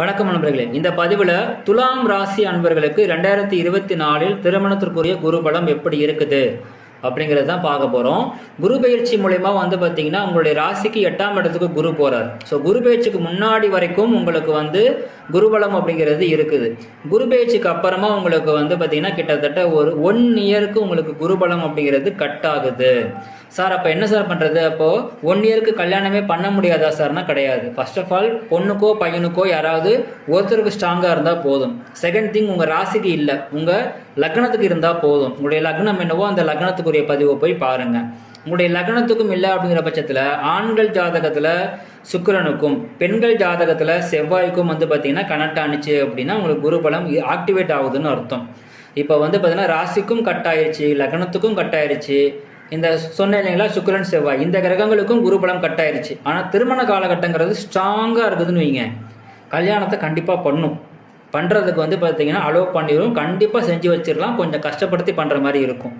வணக்கம் நண்பர்களே. இந்த பதிவில் துலாம் ராசி அன்பர்களுக்கு ரெண்டாயிரத்தி இருபத்தி நாலில் திருமணத்திற்குரிய குருபலம் எப்படி இருக்குது அப்படிங்கிறது தான் பார்க்க போகிறோம் குரு பயிற்சி மூலயமா வந்து பார்த்தீங்கன்னா உங்களுடைய ராசிக்கு எட்டாம் இடத்துக்கு குரு போகிறார் ஸோ குரு பயிற்சிக்கு முன்னாடி வரைக்கும் உங்களுக்கு வந்து குருபலம் அப்படிங்கிறது இருக்குது. குரு பயிற்சிக்கு அப்புறமா உங்களுக்கு வந்து பார்த்தீங்கன்னா கிட்டத்தட்ட ஒரு ஒன் இயருக்கு உங்களுக்கு குருபலம் அப்படிங்கிறது கட் ஆகுது. சார் அப்போ என்ன சார் பண்ணுறது அப்போது ஒன் இயருக்கு கல்யாணமே பண்ண முடியாதா சார்னா கிடையாது. ஃபர்ஸ்ட் ஆஃப் ஆல் பொண்ணுக்கோ பையனுக்கோ யாராவது ஒருத்தருக்கு ஸ்ட்ராங்காக இருந்தால் போதும். செகண்ட் திங் உங்கள் ராசிக்கு இல்லை. உங்கள் லக்னத்துக்கு இருந்தால் போதும். உங்களுடைய லக்னம் என்னவோ அந்த லக்னத்துக்குரிய பதிவை போய் பாருங்கள் உங்களுடைய லக்னத்துக்கும் இல்லை அப்படிங்கிற பட்சத்தில் ஆண்கள் ஜாதகத்தில் சுக்கரனுக்கும் பெண்கள் ஜாதகத்தில் செவ்வாய்க்கும் வந்து பார்த்தீங்கன்னா கனெக்ட் ஆனிச்சு அப்படின்னா உங்களுக்கு குருபலம் ஆக்டிவேட் ஆகுதுன்னு அர்த்தம். இப்போ வந்து பார்த்தீங்கன்னா ராசிக்கும் கட் ஆயிருச்சு லக்னத்துக்கும் கட் ஆயிருச்சு. இந்த சொன்ன இல்லைங்களா? சுக்கரன் செவ்வாய். இந்த கிரகங்களுக்கும் குருபலம் கட் ஆயிருச்சு ஆனால் திருமண காலகட்டங்கிறது ஸ்ட்ராங்காக இருக்குதுன்னு வைங்க. கல்யாணத்தை கண்டிப்பாக பண்ணும். பண்ணுறதுக்கு வந்து பார்த்தீங்கன்னா அலோவ் பண்ணிடும் கண்டிப்பாக செஞ்சு வச்சிடலாம் கொஞ்சம் கஷ்டப்படுத்தி பண்ணுற மாதிரி இருக்கும்.